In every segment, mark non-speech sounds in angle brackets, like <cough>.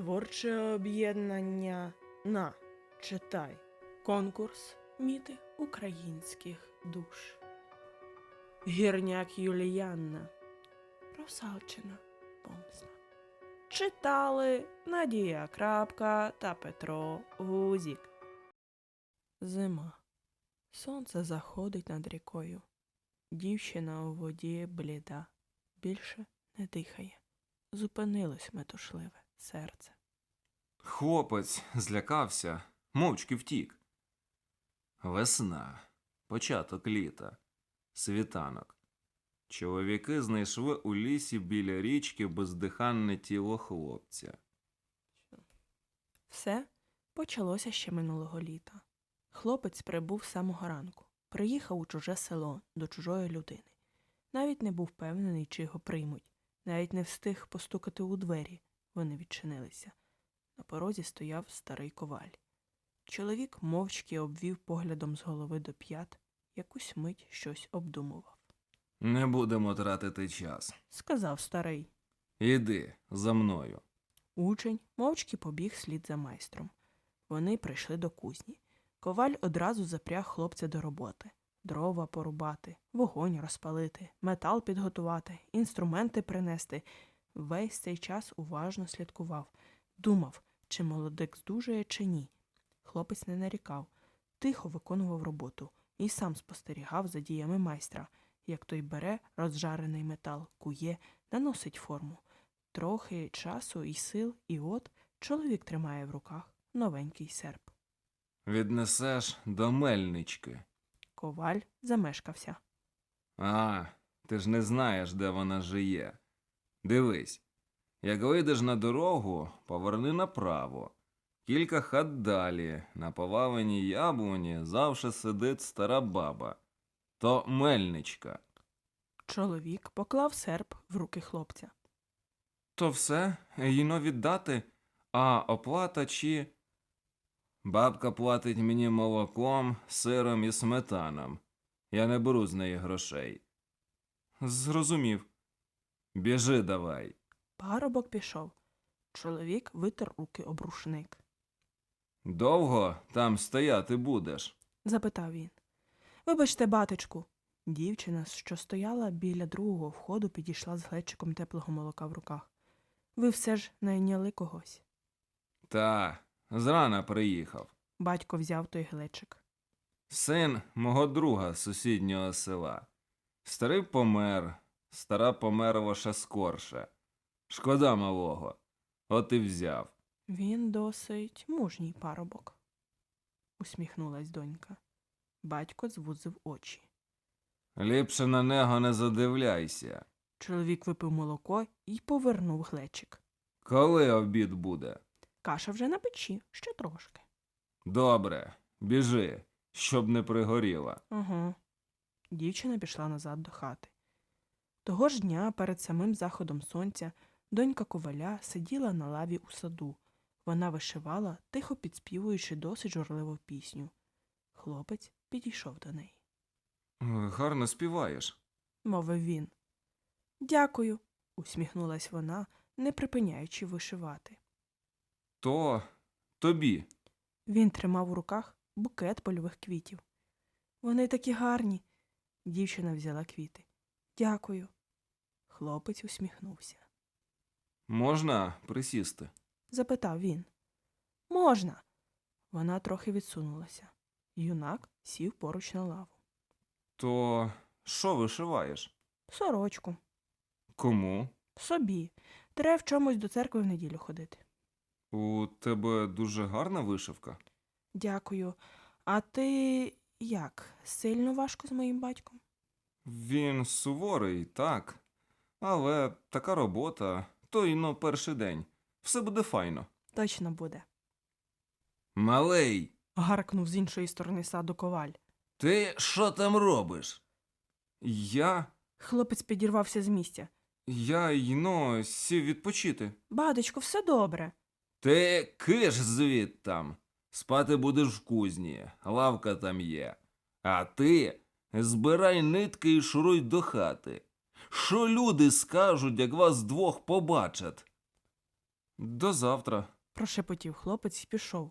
Творче об'єднання на читай. Конкурс Міти українських душ. Гірняк Юліянна. Русалчина помсна. Читали Надія Крапка та Петро Гузік. Зима. Сонце заходить над рікою. Дівчина у воді бліда, більше не дихає. Зупинилось метушливе серце. Хлопець злякався, мовчки втік. Весна, початок літа, світанок. Чоловіки знайшли у лісі біля річки бездиханне тіло хлопця. Все почалося ще минулого літа. Хлопець прибув самого ранку, приїхав у чуже село до чужої людини. Навіть не був впевнений, чи його приймуть, навіть не встиг постукати у двері. Вони відчинилися. На порозі стояв старий коваль. Чоловік мовчки обвів поглядом з голови до п'ят, якусь мить щось обдумував. Не будемо тратити час. Сказав старий. Іди за мною. Учень мовчки побіг слід за майстром. Вони прийшли до кузні. Коваль одразу запряг хлопця до роботи. Дрова порубати, вогонь розпалити, метал підготувати, інструменти принести. Весь цей час уважно слідкував, думав, чи молодик здужує, чи ні. Хлопець не нарікав, тихо виконував роботу і сам спостерігав за діями майстра, як той бере розжарений метал, кує, наносить форму. Трохи часу і сил, і от чоловік тримає в руках новенький серп. Віднесеш до мельнички. Коваль замешкався. А, ти ж не знаєш, де вона жиє. Дивись, як вийдеш на дорогу, поверни направо. Кілька хат далі, на поваленій яблуні, завше сидить стара баба. То мельничка. Чоловік поклав серп в руки хлопця. То все, їно віддати, а оплата чи. Бабка платить мені молоком, сиром і сметаном. Я не беру з неї грошей. Зрозумів. Біжи давай. Парубок пішов. Чоловік витер руки об рушник. Довго там стояти будеш? Запитав він. Вибачте, батечку. Дівчина, що стояла біля другого входу, підійшла з глечиком теплого молока в руках. Ви все ж найняли когось. Та, зрана приїхав. Батько взяв той глечик. Син мого друга з сусіднього села. Старий помер, стара померла ще скорше. Шкода малого. От і взяв. Він досить мужній парубок, усміхнулась донька. Батько звузив очі. Ліпше на нього не задивляйся. Чоловік випив молоко і повернув глечик. Коли обід буде? Каша вже на печі, ще трошки. Добре, біжи, щоб не пригоріла. Ага. Дівчина пішла назад до хати. Того ж дня, перед самим заходом сонця, донька коваля сиділа на лаві у саду. Вона вишивала, тихо підспівуючи досить журливу пісню. Хлопець підійшов до неї. Е, Гарно співаєш. мовив він. Дякую, усміхнулась вона, не припиняючи вишивати. То тобі. Він тримав у руках букет польових квітів. Вони такі гарні. Дівчина взяла квіти. Дякую. Хлопець усміхнувся. Можна присісти? Запитав він. Можна. Вона трохи відсунулася. Юнак сів поруч на лаву. То що вишиваєш? Сорочку. Кому? Собі. Треба в чомусь до церкви в неділю ходити. У тебе дуже гарна вишивка. Дякую. А ти як? Сильно важко з моїм батьком? Він суворий, так. Але така робота, то й но перший день. Все буде файно. Точно буде. Малий, гаркнув з іншої сторони саду коваль. ти що там робиш? Я. Хлопець підірвався з місця. Я йно сів відпочити. Бадочко, все добре. Ти киш звідтам. Спати будеш в кузні, лавка там є. А ти збирай нитки і шуруй до хати. Що люди скажуть, як вас двох побачать? До завтра. прошепотів хлопець і пішов.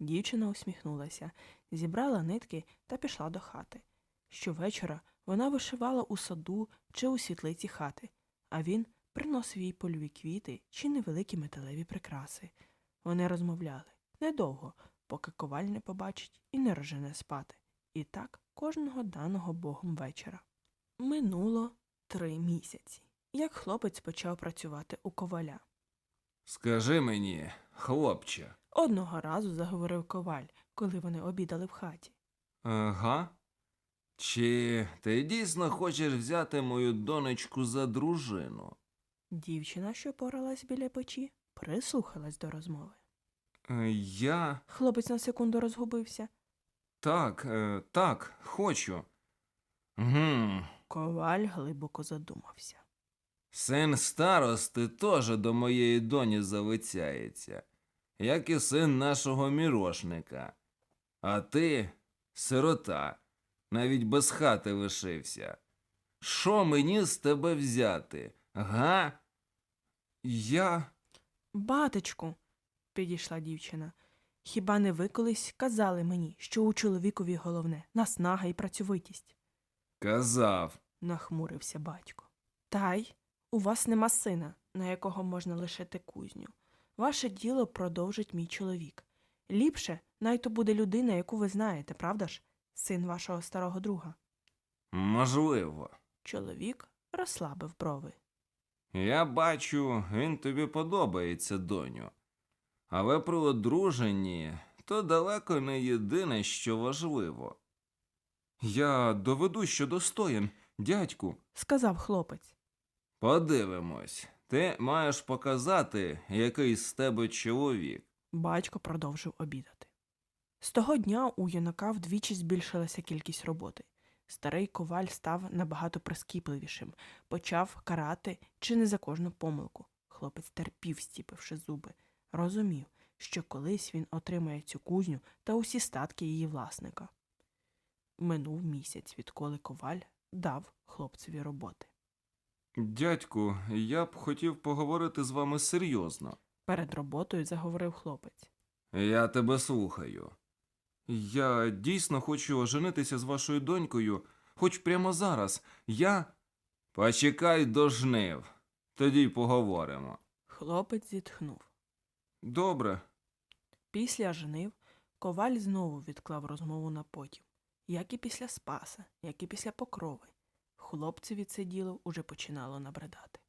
Дівчина усміхнулася, зібрала нитки та пішла до хати. Щовечора вона вишивала у саду чи у світлиці хати, а він приносив їй польові квіти чи невеликі металеві прикраси. Вони розмовляли недовго, поки коваль не побачить і не рожене спати. І так кожного даного богом вечора. Минуло три місяці, як хлопець почав працювати у коваля. Скажи мені, хлопче. Одного разу заговорив коваль, коли вони обідали в хаті. Ага. Чи ти дійсно хочеш взяти мою донечку за дружину? Дівчина, що поралась біля печі, прислухалась до розмови. Е, Я Хлопець на секунду розгубився. Так, е, так, хочу. Гм. Коваль глибоко задумався. Син старости теж до моєї доні залицяється, як і син нашого мірошника. А ти сирота, навіть без хати лишився. Що мені з тебе взяти? Га? Я. Батечку, підійшла дівчина. Хіба не ви колись казали мені, що у чоловікові головне наснага і працьовитість? Казав. нахмурився батько. Та й у вас нема сина, на якого можна лишити кузню. Ваше діло продовжить мій чоловік. Ліпше, най то буде людина, яку ви знаєте, правда ж? Син вашого старого друга. Можливо. Чоловік розслабив брови. Я бачу, він тобі подобається, доню. Але при одруженні то далеко не єдине, що важливо. Я доведу, що достоїн, дядьку. Сказав хлопець. Подивимось. Ти маєш показати, який з тебе чоловік. Батько продовжив обідати. З того дня у юнака вдвічі збільшилася кількість роботи. Старий коваль став набагато прискіпливішим, почав карати чи не за кожну помилку. Хлопець терпів, стіпивши зуби, розумів, що колись він отримає цю кузню та усі статки її власника. Минув місяць, відколи коваль дав хлопцеві роботи. Дядьку, я б хотів поговорити з вами серйозно. Перед роботою заговорив хлопець. Я тебе слухаю. Я дійсно хочу оженитися з вашою донькою, хоч прямо зараз. Я. Почекай до жнив. Тоді й поговоримо. Хлопець зітхнув. Добре. Після жнив коваль знову відклав розмову на потім, як і після спаса, як і після покрови. Хлопцеві це діло уже починало набридати.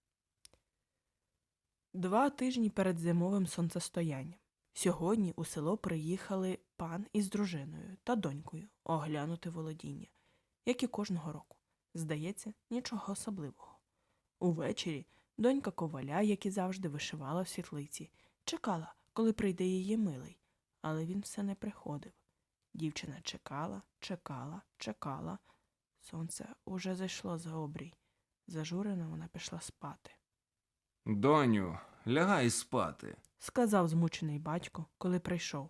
Два тижні перед зимовим сонцестоянням. Сьогодні у село приїхали пан із дружиною та донькою оглянути володіння, як і кожного року. Здається, нічого особливого. Увечері донька коваля, як і завжди, вишивала в світлиці, чекала, коли прийде її милий, але він все не приходив. Дівчина чекала, чекала, чекала. Сонце уже зайшло за обрій. Зажурена вона пішла спати. Доню, лягай спати. Сказав змучений батько, коли прийшов.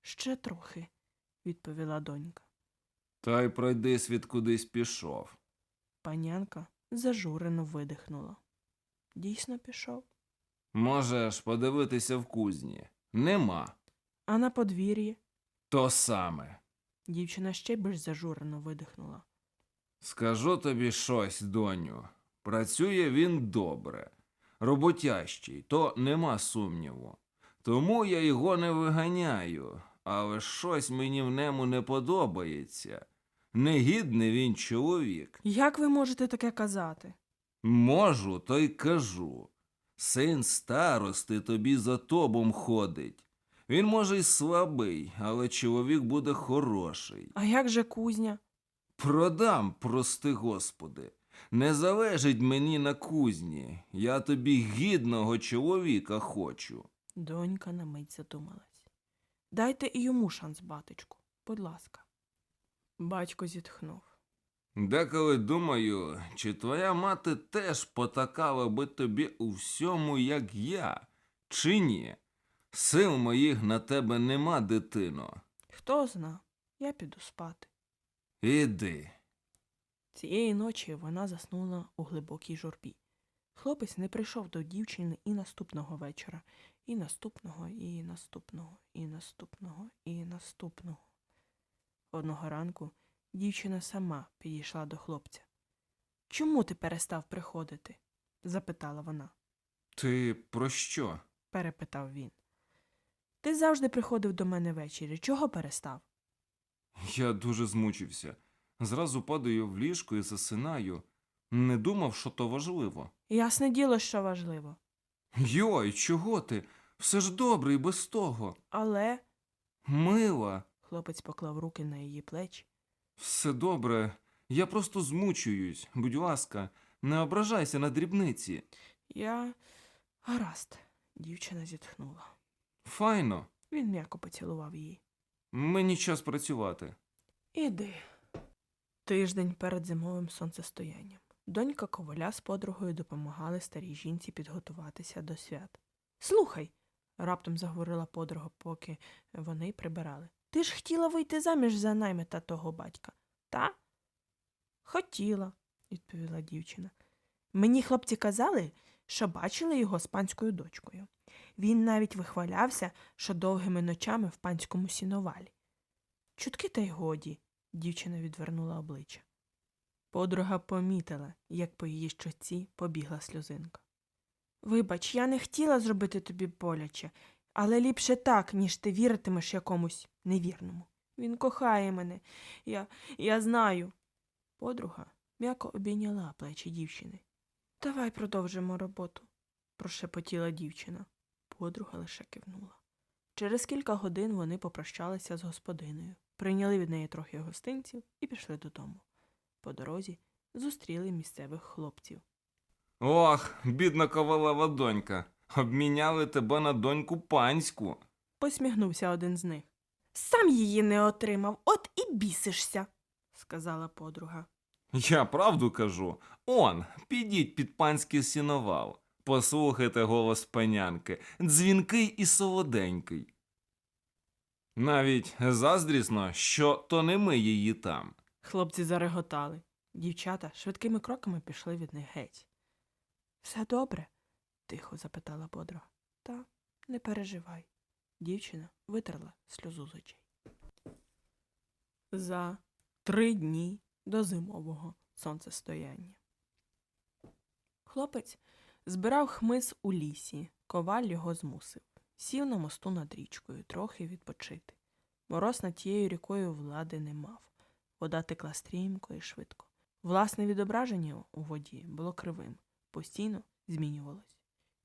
Ще трохи, відповіла донька. Та й пройди світ кудись пішов. Панянка зажурено видихнула. Дійсно пішов. Можеш подивитися в кузні. Нема. А на подвір'ї То саме. дівчина ще більш зажурено видихнула. Скажу тобі щось, доню. Працює він добре, роботящий, то нема сумніву. Тому я його не виганяю, але щось мені в ньому не подобається. Негідний він чоловік. Як ви можете таке казати? Можу, то й кажу. Син старости тобі за тобом ходить. Він може й слабий, але чоловік буде хороший. А як же кузня? Продам, прости господи. Не залежить мені на кузні. Я тобі гідного чоловіка хочу. Донька на мить задумалась. Дайте і йому шанс, батечку, будь ласка. Батько зітхнув. Деколи думаю, чи твоя мати теж потакала би тобі у всьому, як я, чи ні? Сил моїх на тебе нема, дитино. Хто зна, я піду спати. Іди. Цієї ночі вона заснула у глибокій журбі. Хлопець не прийшов до дівчини і наступного вечора, і наступного, і наступного, і наступного, і наступного. Одного ранку дівчина сама підійшла до хлопця. Чому ти перестав приходити? запитала вона. Ти про що? перепитав він. Ти завжди приходив до мене ввечері. Чого перестав? Я дуже змучився. Зразу падаю в ліжко і засинаю. Не думав, що то важливо. Ясне діло, що важливо. Йой, чого ти? Все ж добре і без того. Але. Мила, Хлопець поклав руки на її плечі. Все добре. Я просто змучуюсь. Будь ласка, не ображайся на дрібниці. Я. Гаразд. Дівчина зітхнула. Файно, Він м'яко поцілував її. мені час працювати. Іди. Тиждень перед зимовим сонцестоянням. Донька коваля з подругою допомагали старій жінці підготуватися до свят. Слухай, раптом заговорила подруга, поки вони прибирали. Ти ж хотіла вийти заміж за наймита того батька, та? Хотіла, відповіла дівчина. Мені хлопці казали, що бачили його з панською дочкою. Він навіть вихвалявся, що довгими ночами в панському сіновалі. Чутки та й годі, дівчина відвернула обличчя. Подруга помітила, як по її щоці побігла сльозинка. Вибач, я не хотіла зробити тобі боляче, але ліпше так, ніж ти віритимеш якомусь невірному. Він кохає мене. Я, я знаю. Подруга м'яко обійняла плечі дівчини. Давай продовжимо роботу, прошепотіла дівчина. Подруга лише кивнула. Через кілька годин вони попрощалися з господинею, прийняли від неї трохи гостинців і пішли додому. По дорозі зустріли місцевих хлопців. Ох, бідна ковалева донька. Обміняли тебе на доньку панську. Посміхнувся один з них. Сам її не отримав, от і бісишся, сказала подруга. Я правду кажу. Он, підіть під панський сіновал. Послухайте голос панянки, дзвінкий і солоденький. Навіть заздрісно, що то не ми її там. Хлопці зареготали. Дівчата швидкими кроками пішли від них геть. Все добре? Тихо запитала подруга. Та не переживай. Дівчина витерла сльозу з очей. За три дні до зимового сонцестояння. Хлопець збирав хмиз у лісі, коваль його змусив. Сів на мосту над річкою, трохи відпочити. Мороз над тією рікою влади не мав. Вода текла стрімко і швидко. Власне відображення у воді було кривим, постійно змінювалось.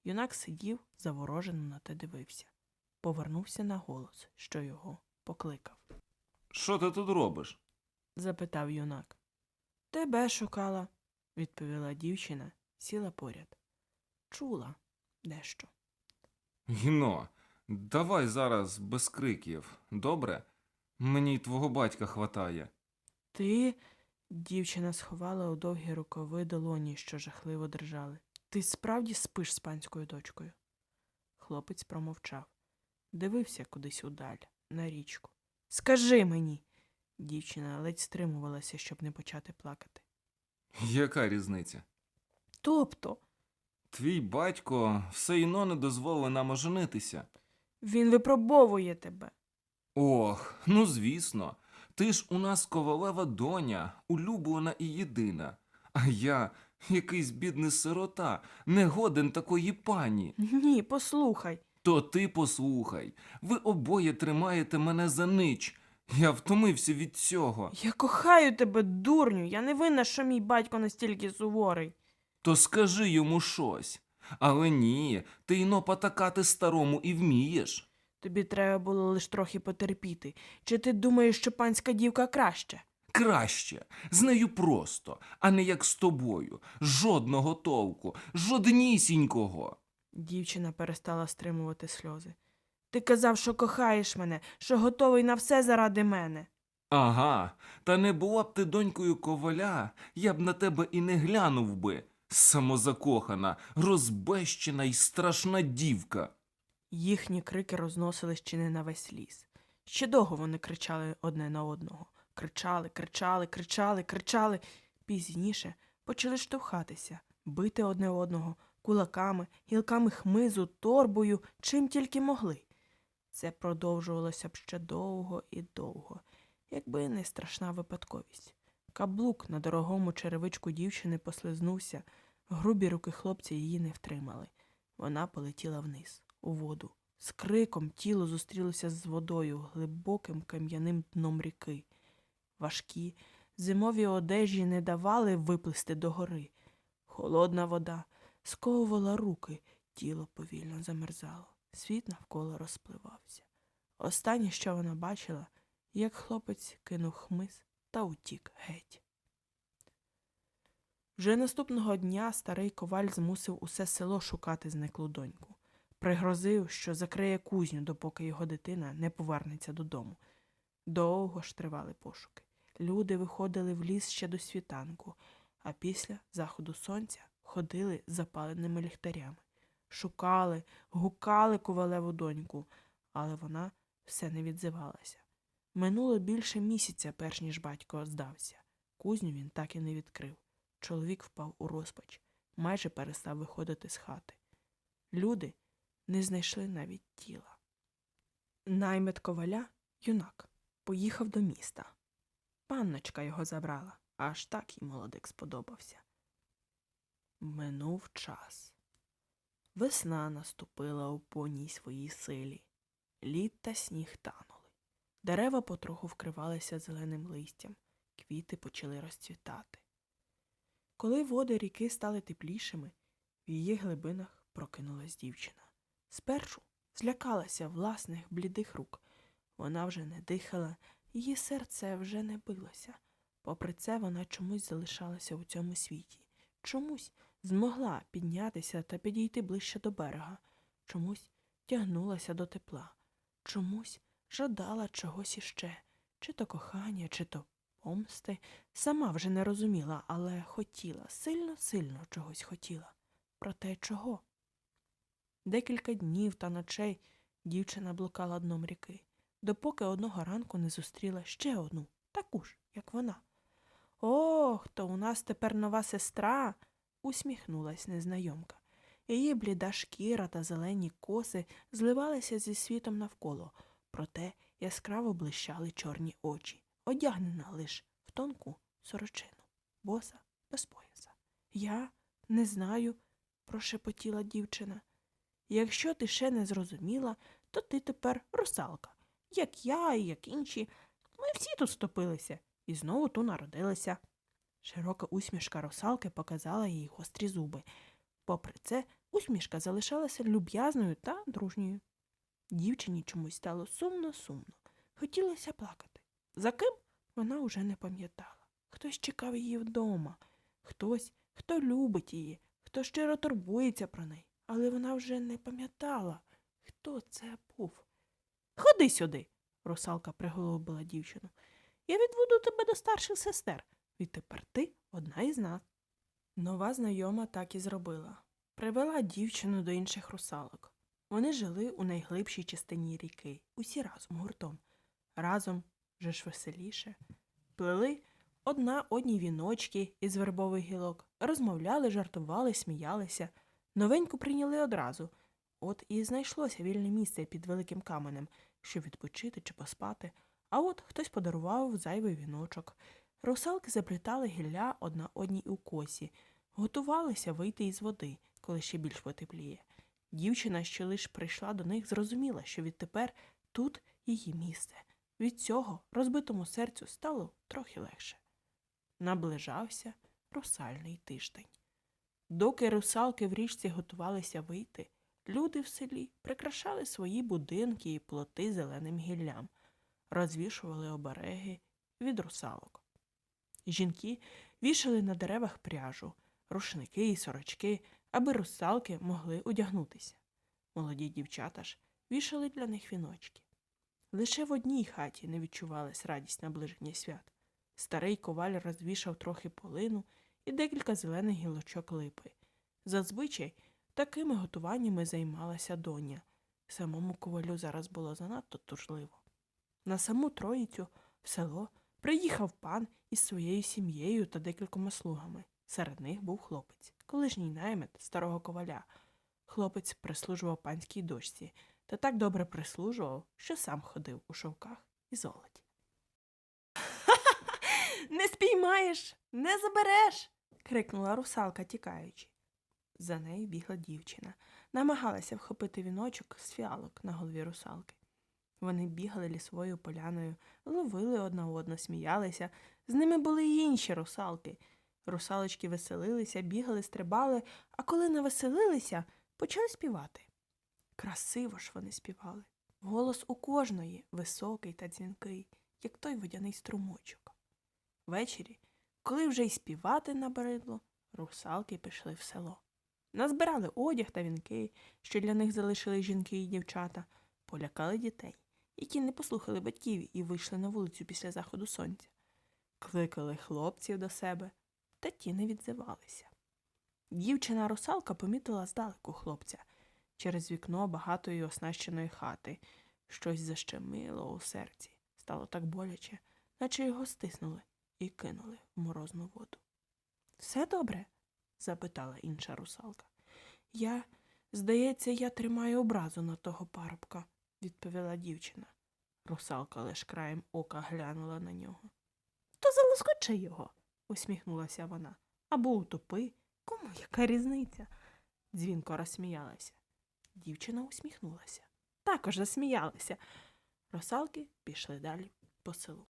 Юнак сидів, заворожено на те дивився. Повернувся на голос, що його покликав. Що ти тут робиш? запитав юнак. Тебе шукала, відповіла дівчина, сіла поряд. Чула дещо. Гіно, давай зараз без криків, добре? Мені й твого батька хватає. Ти. Дівчина сховала у довгі рукави долоні, що жахливо дрижали. Ти справді спиш з панською дочкою? Хлопець промовчав, дивився кудись удаль, на річку. Скажи мені. Дівчина ледь стримувалася, щоб не почати плакати. Яка різниця? Тобто, Твій батько все іно не дозволив нам оженитися. він випробовує тебе. Ох, ну звісно. Ти ж у нас ковалева доня, улюблена і єдина. А я, якийсь бідний сирота, не годен такої пані. Ні, послухай. То ти послухай, ви обоє тримаєте мене за нич. Я втомився від цього. Я кохаю тебе, дурню. Я не винна, що мій батько настільки суворий. То скажи йому щось. Але ні, ти іно потакати старому і вмієш. Тобі треба було лиш трохи потерпіти. Чи ти думаєш, що панська дівка краще? Краще, з нею просто, а не як з тобою. Жодного толку, жоднісінького. Дівчина перестала стримувати сльози. Ти казав, що кохаєш мене, що готовий на все заради мене. Ага, та не була б ти донькою коваля, я б на тебе і не глянув би. Самозакохана, розбещена й страшна дівка. Їхні крики розносились чи не на весь ліс. Ще довго вони кричали одне на одного. Кричали, кричали, кричали, кричали. Пізніше почали штовхатися, бити одне одного, кулаками, гілками хмизу, торбою, чим тільки могли. Це продовжувалося б ще довго і довго, якби не страшна випадковість. Каблук на дорогому черевичку дівчини послизнувся, грубі руки хлопця її не втримали. Вона полетіла вниз, у воду. З криком тіло зустрілося з водою, глибоким кам'яним дном ріки. Важкі, зимові одежі не давали виплисти догори. Холодна вода сковувала руки, тіло повільно замерзало, світ навколо розпливався. Останнє, що вона бачила, як хлопець кинув хмиз та утік геть. Вже наступного дня старий коваль змусив усе село шукати зниклу доньку. Пригрозив, що закриє кузню, допоки його дитина не повернеться додому. Довго ж тривали пошуки. Люди виходили в ліс ще до світанку, а після заходу сонця ходили з запаленими ліхтарями. Шукали, гукали ковалеву доньку, але вона все не відзивалася. Минуло більше місяця, перш ніж батько здався. Кузню він так і не відкрив. Чоловік впав у розпач, майже перестав виходити з хати. Люди не знайшли навіть тіла. Наймет коваля, юнак, поїхав до міста. Панночка його забрала, аж так їй молодик сподобався. Минув час. Весна наступила у повній своїй силі. Лід та сніг танули. Дерева потроху вкривалися зеленим листям, квіти почали розцвітати. Коли води ріки стали теплішими, в її глибинах прокинулась дівчина. Спершу злякалася власних блідих рук. Вона вже не дихала, її серце вже не билося. Попри це, вона чомусь залишалася у цьому світі, чомусь змогла піднятися та підійти ближче до берега, чомусь тягнулася до тепла, чомусь жадала чогось іще, чи то кохання, чи то помсти. Сама вже не розуміла, але хотіла, сильно-сильно чогось хотіла. Проте чого? Декілька днів та ночей дівчина блукала дном ріки, допоки одного ранку не зустріла ще одну, таку ж, як вона. Ох, то у нас тепер нова сестра, усміхнулась незнайомка. Її бліда шкіра та зелені коси зливалися зі світом навколо, проте яскраво блищали чорні очі, одягнена лиш в тонку сорочину, боса без пояса. Я не знаю, прошепотіла дівчина. Якщо ти ще не зрозуміла, то ти тепер русалка, як я і як інші. Ми всі тут стопилися і знову ту народилися. Широка усмішка русалки показала їй гострі зуби. Попри це, усмішка залишалася люб'язною та дружньою. Дівчині чомусь стало сумно-сумно. Хотілося плакати. За ким вона уже не пам'ятала. Хтось чекав її вдома, хтось, хто любить її, хто щиро турбується про неї, але вона вже не пам'ятала, хто це був. Ходи сюди, русалка приголубила дівчину. Я відведу тебе до старших сестер. Відтепер ти одна із нас. Нова знайома так і зробила. Привела дівчину до інших русалок. Вони жили у найглибшій частині ріки, усі разом гуртом. Разом вже ж веселіше. Плели одна одній віночки із вербових гілок, розмовляли, жартували, сміялися. Новеньку прийняли одразу. От і знайшлося вільне місце під великим каменем, щоб відпочити чи поспати. А от хтось подарував зайвий віночок. Русалки заплітали гілля одна одній у косі, готувалися вийти із води, коли ще більш потепліє. Дівчина, що лиш прийшла до них, зрозуміла, що відтепер тут її місце. Від цього розбитому серцю стало трохи легше. Наближався русальний тиждень. Доки русалки в річці готувалися вийти, люди в селі прикрашали свої будинки і плоти зеленим гіллям, розвішували обереги від русалок. Жінки вішали на деревах пряжу, рушники і сорочки, аби русалки могли одягнутися. Молоді дівчата ж вішали для них віночки. Лише в одній хаті не відчувалась радість наближення свят. Старий коваль розвішав трохи полину і декілька зелених гілочок липи. Зазвичай такими готуваннями займалася доня. Самому ковалю зараз було занадто тужливо. На саму троїцю в село приїхав пан із своєю сім'єю та декількома слугами. Серед них був хлопець. колишній наймит старого коваля. Хлопець прислужував панській дочці та так добре прислужував, що сам ходив у шовках і золоті. <laughs> Не спіймаєш, не забереш. крикнула русалка, тікаючи. За нею бігла дівчина, намагалася вхопити віночок з фіалок на голові русалки. Вони бігали лісовою поляною, ловили одна одну, сміялися. З ними були й інші русалки. Русалочки веселилися, бігали, стрибали, а коли навеселилися, почали співати. Красиво ж вони співали. Голос у кожної високий та дзвінкий, як той водяний струмочок. Ввечері, коли вже й співати набридло, русалки пішли в село. Назбирали одяг та вінки, що для них залишили жінки і дівчата, полякали дітей, які не послухали батьків і вийшли на вулицю після заходу сонця. Кликали хлопців до себе, та ті не відзивалися. Дівчина русалка помітила здалеку хлопця через вікно багатої оснащеної хати. Щось защемило у серці. Стало так боляче, наче його стиснули і кинули в морозну воду. Все добре? Запитала інша русалка. Я, здається, я тримаю образу на того парубка, відповіла дівчина. Русалка лиш краєм ока глянула на нього. То залоскочи його, усміхнулася вона. Або утопи. Кому яка різниця? Дзвінко розсміялася. Дівчина усміхнулася. Також засміялася. Русалки пішли далі по селу.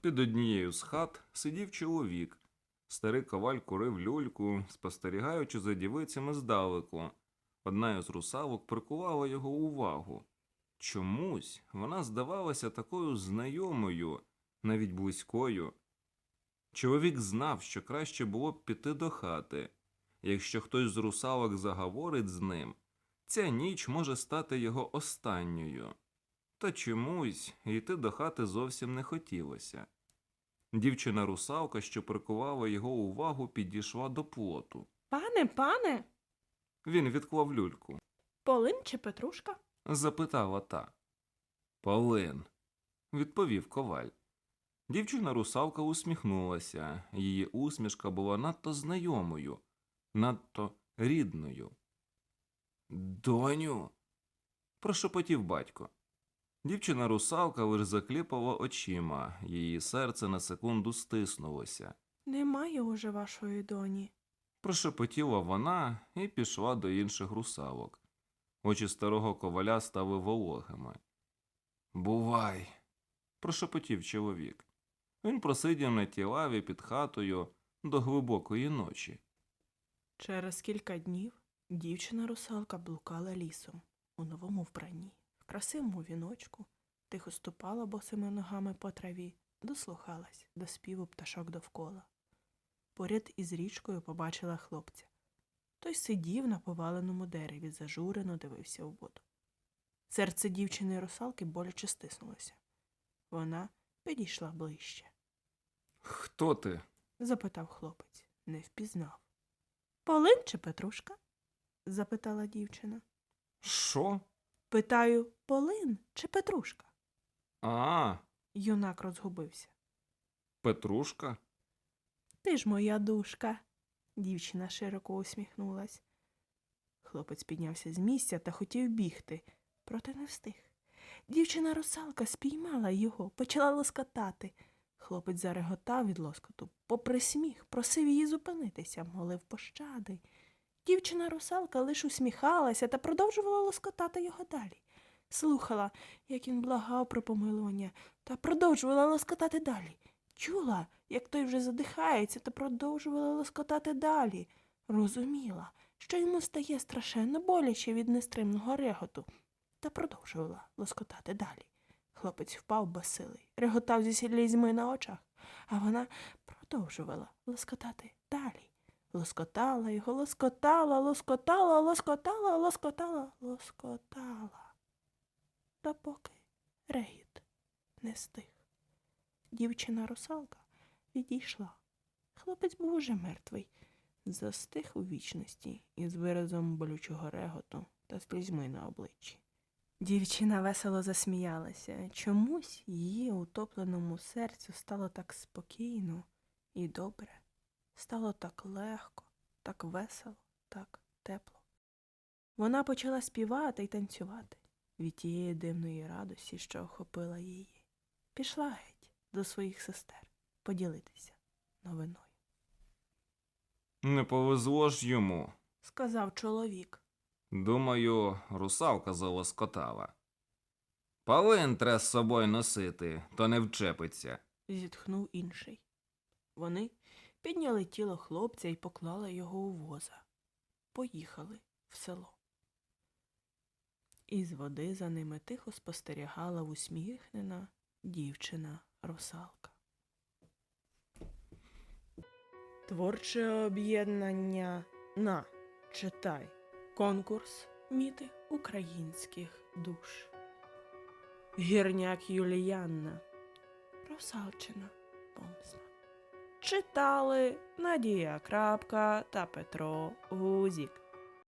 Під однією з хат сидів чоловік. Старий коваль курив люльку, спостерігаючи за дівицями здалеку. Одна із русалок прикувала його увагу. Чомусь вона здавалася такою знайомою, навіть близькою. Чоловік знав, що краще було б піти до хати. Якщо хтось з русалок заговорить з ним, ця ніч може стати його останньою. Та чомусь йти до хати зовсім не хотілося. Дівчина русалка, що прикувала його увагу, підійшла до плоту. Пане, пане, Він відклав люльку. Полин чи Петрушка? Запитала та. Полин, відповів коваль. Дівчина русалка усміхнулася. Її усмішка була надто знайомою, надто рідною. Доню. прошепотів батько. Дівчина русалка лиш закліпала очима, її серце на секунду стиснулося. Немає уже вашої доні. Прошепотіла вона і пішла до інших русалок. Очі старого коваля стали вологими. Бувай, прошепотів чоловік. Він просидів на тій лаві під хатою до глибокої ночі. Через кілька днів дівчина русалка блукала лісом у новому вбранні, в красивому віночку, тихо ступала босими ногами по траві, дослухалась до співу пташок довкола. Поряд із річкою побачила хлопця. Той сидів на поваленому дереві, зажурено дивився у воду. Серце дівчини русалки боляче стиснулося. Вона підійшла ближче. Хто ти? запитав хлопець, не впізнав. Полин чи Петрушка? запитала дівчина. Що? Питаю, Полин чи Петрушка? А, Юнак розгубився. Петрушка? Ти ж моя душка. Дівчина широко усміхнулась. Хлопець піднявся з місця та хотів бігти, проте не встиг. Дівчина русалка спіймала його, почала лоскотати. Хлопець зареготав від лоскоту, попри сміх, просив її зупинитися, молив пощади. Дівчина русалка лиш усміхалася та продовжувала лоскотати його далі. Слухала, як він благав про помилування, та продовжувала лоскотати далі. Чула, як той вже задихається, та продовжувала лоскотати далі. Розуміла, що йому стає страшенно боляче від нестримного реготу, та продовжувала лоскотати далі. Хлопець впав безсилий, реготав зі слізьми на очах, а вона продовжувала лоскотати далі. Лоскотала його, лоскотала, лоскотала, лоскотала, лоскотала, лоскотала. Допоки регіт не стих. Дівчина русалка відійшла. Хлопець був уже мертвий, застиг у вічності із виразом болючого реготу та слізьми на обличчі. Дівчина весело засміялася. Чомусь її утопленому серцю стало так спокійно і добре, стало так легко. так весело, так тепло. Вона почала співати й танцювати від тієї дивної радості, що охопила її. Пішла геть до своїх сестер поділитися новиною. Не повезло ж йому. Сказав чоловік. Думаю, русалка залоскотала. Палин тре з собою носити, то не вчепиться. зітхнув інший. Вони підняли тіло хлопця і поклали його у воза. Поїхали в село. Із води за ними тихо спостерігала усміхнена дівчина русалка. Творче об'єднання на читай. Конкурс міти українських душ. Гірняк Юліянна. Русалчина помсна. Читали Надія Крапка та Петро Гузік.